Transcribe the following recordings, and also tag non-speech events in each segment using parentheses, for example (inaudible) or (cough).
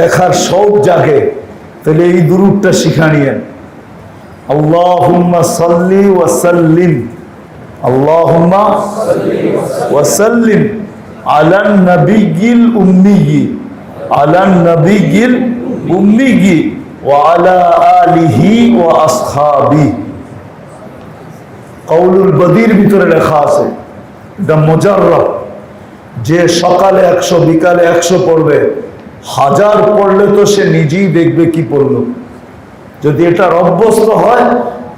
দেখার শৌক জাগে। তাহলে এই দুরুদটা শিখা নিয়েন। আল্লাহুম্মা সাল্লি ওয়াসাল্লিম আল্লাহুম্মা ওয়াসাল্লিম। আলান নবিয়িল উম্মিয়ি আলান নবিয়িল উম্মিয়ি ওয়া আলা আলিহি ওয়া আসহাবিহি কৌলুল বদির ভিতরে লেখা আছে এটা মোজাররব যে সকালে একশো, বিকালে একশো পড়বে। হাজার পড়লে তো সে নিজেই দেখবে কি পড়ল। যদি এটা অভ্যস্ত হয়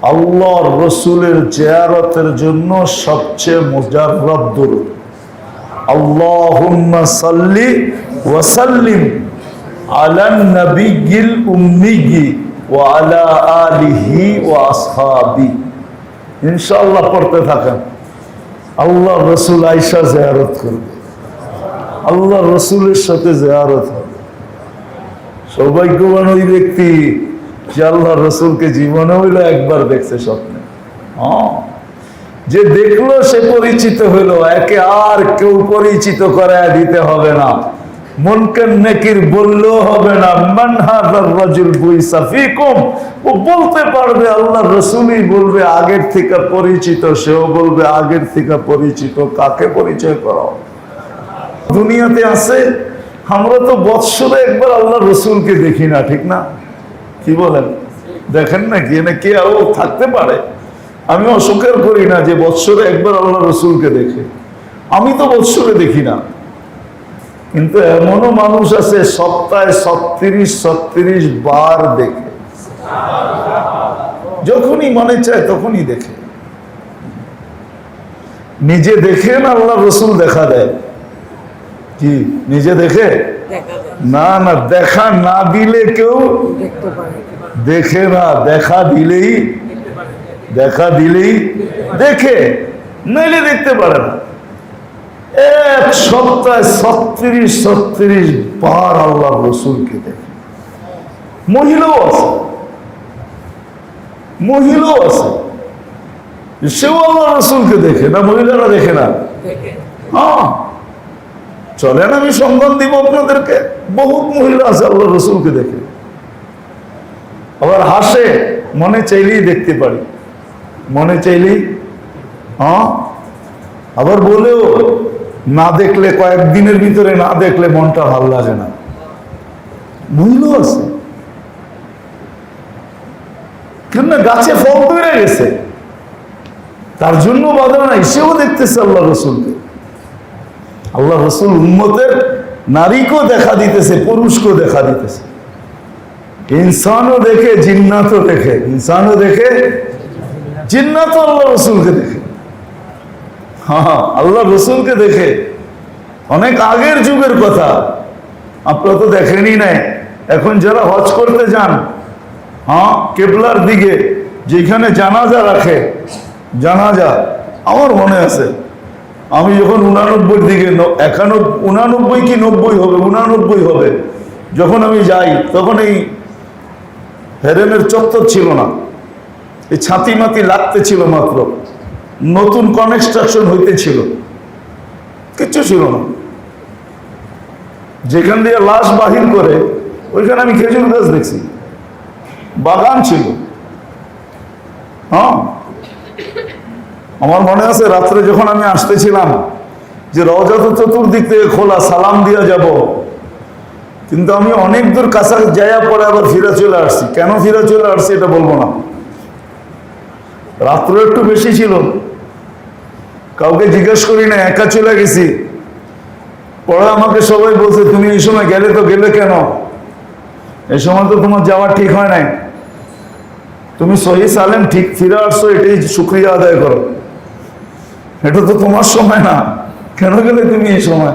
আল্লাহ রসুলের চেয়ারতের জন্য সবচেয়ে মোজাররব দূর। ওয়াসাল্লিম পড়তে থাকেন। আল্লাহ রসুল আইসা জেয়ারত করবে। আল্লাহ রসুলের সাথে জেয়ারত সৌভাগ্যবান ওই ব্যক্তি যে আল্লাহ রসুলকে জীবনে হইল একবার দেখছে স্বপ্নে। যে দেখল সে পরিচিত হইল, একে আর কেউ পরিচিত করায় দিতে হবে না। বললেও হবে না ও বলতে পারবে আল্লাহ বলবে, আগের থেকে পরিচিত। সেও বলবে, আগের থেকে পরিচিত। কাকে পরিচয় করাও? দুনিয়াতে আছে আমরা তো বৎসরে একবার আল্লাহ রসুলকে দেখি না, ঠিক না? কি বলেন? দেখেন না কি? না কে আরও থাকতে পারে? আমি অস্বীকার করি না যে বৎসরে একবার আল্লাহ রসুলকে দেখে। আমি তো বৎসরে দেখি না। কিন্তু এমনও মানুষ আছে সপ্তাহে ছত্রিশ ছত্রিশ বার দেখে। যখনই মনে চায় তখনই দেখে। নিজে দেখে না আল্লাহ রসুল দেখা দেয়। কি নিজে দেখে? না না দেখা না দিলে কেউ দেখে না দেখা দিলেই দেখা দিলেই দেখে নইলে দেখতে পারে না। এক সপ্তাহে ছত্রিশ ছত্রিশ বার আল্লাহ রসুলকে দেখে। মহিলাও আছে। মহিলাও আছে। সেও আল্লাহ রসুলকে দেখে না মহিলারা দেখে না। হ্যাঁ। চলেন, আমি সম্মান দিব আপনাদেরকে। বহুত মহিলা আছে আল্লাহ রসুলকে দেখে। আবার হাসে, মনে চাইলেই দেখতে পারি। মনে চাইলেই হ্যাঁ? আবার বলেও, না দেখলে, কয়েকদিনের ভিতরে না দেখলে মনটা ভালো লাগে না। মহিলাও আছে। কেন গাছে ফল তৈরি গেছে। তার জন্য বাধা নাই, সেও দেখতেছে আল্লাহ রসুলকে। আল্লাহ রসুল উম্মতের নারীকেও দেখা দিতেছে, পুরুষকেও দেখা দিতেছে। ইনসানও দেখে, জিন্নাতও দেখে। ইনসানও দেখে, জিন্নাতও আল্লাহ রসুলকে দেখে। হ্যাঁ আল্লাহ রসুলকে দেখে। অনেক আগের যুগের কথা। আপনারা তো দেখেনই নাই। এখন যারা হজ করতে যান হ্যাঁ কেবলার দিকে, যেখানে জানাজা রাখে, জানাজা, আমার মনে আছে আমি যখন উনানব্বই দিকে একানব্বই উনানব্বই কি নব্বই হবে? উনানব্বই হবে। যখন আমি যাই, তখন এই হেরেমের চত্বর ছিল না। এই ছাতি মাতি লাগতে ছিল মাত্র। নতুন কনস্ট্রাকশন হইতেছিল কিচ্ছু ছিল না। যেখান দিয়ে লাশ বাহির করে, ওইখানে আমি খেজুর গাছ দেখছি। বাগান ছিল। হ্যাঁ? আমার মনে আছে, রাত্রে যখন আমি আসতেছিলাম যে রওজা তো চতুর্দিক থেকে খোলা, সালাম দিয়া যাব। কিন্তু আমি অনেক দূর কাছা যাইয়া পরে আবার ফিরে চলে আসছি। কেন ফিরে চলে আসছি এটা বলব না। রাত্র একটু বেশি ছিল। কাউকে জিজ্ঞেস করি না, একা চলে গেছি। পরে আমাকে সবাই বলছে, তুমি এই সময় গেলে তো গেলে কেন? এই সময় তো তোমার যাওয়া ঠিক হয় নাই। তুমি সহি সালেম ঠিক ফিরে আসছো, এটাই শুক্রিয়া আদায় করো। এটা তো তোমার সময় না। কেন গেলে তুমি এই সময়?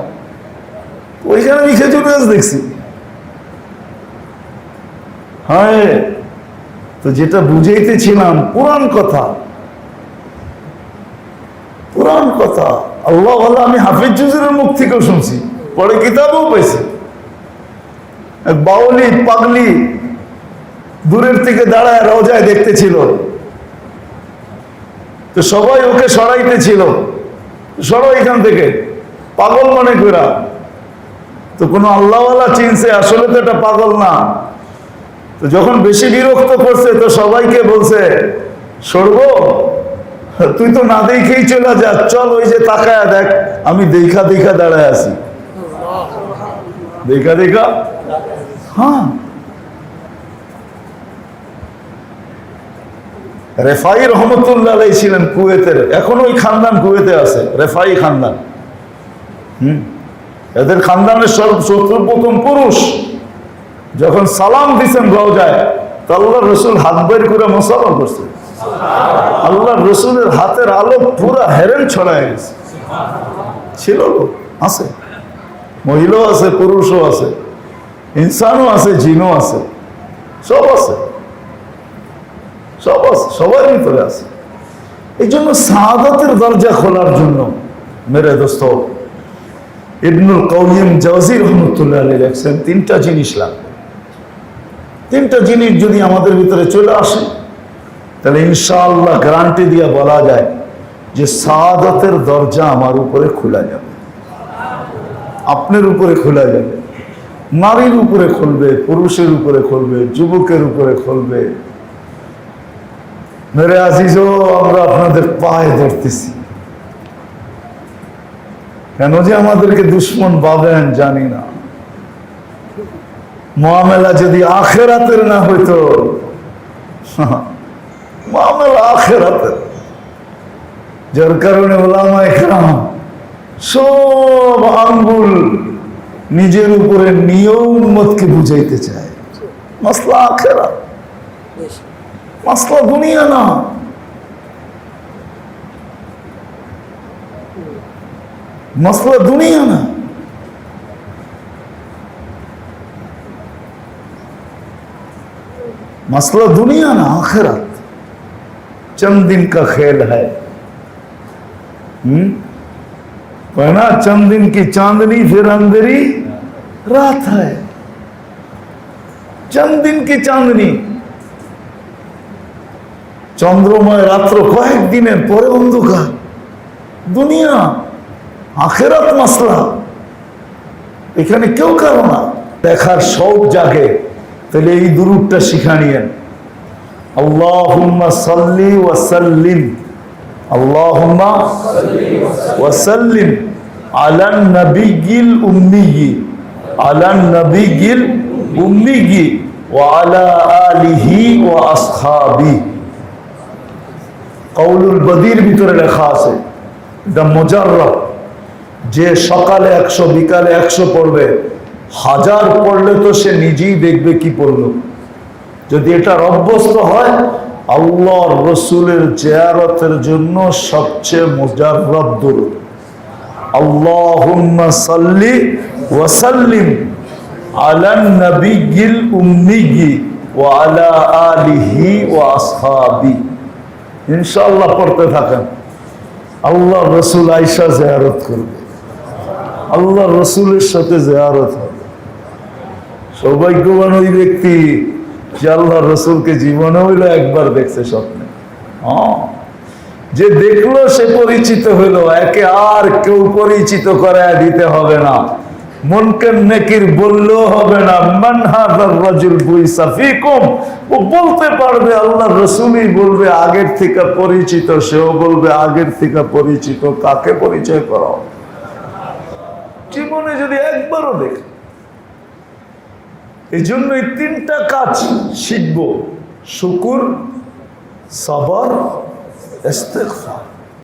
ওইখানে আমি খেজুর গাছ দেখছি। হ্যাঁ তো যেটা বুঝাইতেছিলাম পুরান কথা। পুরান কথা। আল্লাহ আল্লাহ আমি হাফিজ জুজুরের মুখ থেকেও শুনছি। পরে কিতাবও পাইছি। বাউলি পাগলি দূরের থেকে দাঁড়ায় রোজায় দেখতেছিল। তো সবাই ওকে সরাইতেছিল সরো এখান থেকে। পাগল মনে করা তো কোনো আল্লাহওয়ালা চিনছে আসলে তো এটা পাগল না। তো যখন বেশি বিরক্ত করছে তো সবাইকে বলছে সরবো? তুই তো না দেখেই চলে যা। চল ওই যে তাকায় দেখ আমি দেখা দেখা দাঁড়ায় আছি। দেখা দেখা? হ্যাঁ। রেফাই রহমতুল্লাহ আলাই ছিলেন কুয়েতের, এখন ওই খানদান কুয়েতে আছে, রেফাই খানদান। হুম? এদের খানদানের শত্রু প্রথম পুরুষ। যখন সালাম দিছেন রওজায়, তো আল্লাহ রসুল হাত বের করে মশালা করছে। আল্লাহ রসুলের হাতের আলো পুরা হেরেন ছড়ায় গেছে। ছিল আছে। মহিলাও আছে, পুরুষও আছে। ইনসানও আছে, জিনও আছে। সব আছে। সব আছে সবার ভিতরে আছে। এই জন্য সাহাদাতের দরজা খোলার জন্য, মেরে দোস্ত, ইবনুল কৌম জাজির রহমতুল্লাহ আলী লেখছেন, তিনটা জিনিস লাগবে। তিনটা জিনিস যদি আমাদের ভিতরে চলে আসে, তাহলে ইনশাআল্লাহ গ্যারান্টি দিয়ে বলা যায় যে সাদাতের দরজা আমার উপরে খোলা যাবে। আপনার উপরে খোলা যাবে। নারীর উপরে খুলবে, পুরুষের উপরে খুলবে, যুবকের উপরে খুলবে। মেরে আজিজও আমরা আপনাদের পায়ে ধরতেছি। কেন যে আমাদেরকে দুশ্মন পাবেন জানি না। মামেলা যদি আখেরাতের না হইতো, (laughs) মামেলা আখেরাতের। যার কারণে ওলামা সব আঙ্গুল নিজের উপরে নিয়েও উম্মতকে বুঝাইতে চায়। মাসলা আখেরা मसला दुनिया ना मसला दुनिया ना मसला दुनिया ना आखिरत चंद दिन का खेल है ना चंद दिन की चांदनी फिर अंधेरी रात है चंद दिन की चांदनी চন্দ্রময় রাত্র কয়েকদিনের পরে অন্ধকার। দুনিয়া, আখেরাত মাসলা। এখানে কেউ কারও না। দেখার শখ জাগে। তাহলে এই দুরুদটা শিখা নিয়েন। আল্লাহুম্মা সাল্লি ওয়াসাল্লিম আল্লাহুম্মা ওয়াসাল্লিম। আলান নবিয়িল উম্মিয়ি। আলান ওয়া আসহাবি। কৌলুল বদির ভিতরে লেখা আছে এটা মোজাররব যে সকালে একশো, বিকালে একশো পড়বে। হাজার পড়লে তো সে নিজেই দেখবে কি পড়ল। যদি এটা অভ্যস্ত হয়, আল্লাহর রসুলের জেয়ারতের জন্য সবচেয়ে মোজাররব দূর আল্লাহুম্মা আলা আলিহি ওয়া ইনশাআল্লাহ পড়তে থাকেন। আল্লাহ রসুল আইসা জেয়ারত করবে। আল্লাহ রসুলের সাথে জেয়ারত হবে। সৌভাগ্যবান ওই ব্যক্তি যে আল্লাহ রসুলকে জীবনে হইল একবার দেখছে স্বপ্নে। হ্যাঁ। যে দেখল সে পরিচিত হইল, একে আর কেউ পরিচিত করায় দিতে হবে না। মনকের নেকির বললেও হবে না বলতে পারবে আল্লাহ বলবে, আগের থেকে পরিচিত, সেও বলবে, আগের থেকে পরিচিত, কাকে পরিচয় করাও জীবনে যদি একবারও দেখ এই জন্য এই তিনটা কাজ শিখব, শুকুর, সবর, ইস্তেগফার।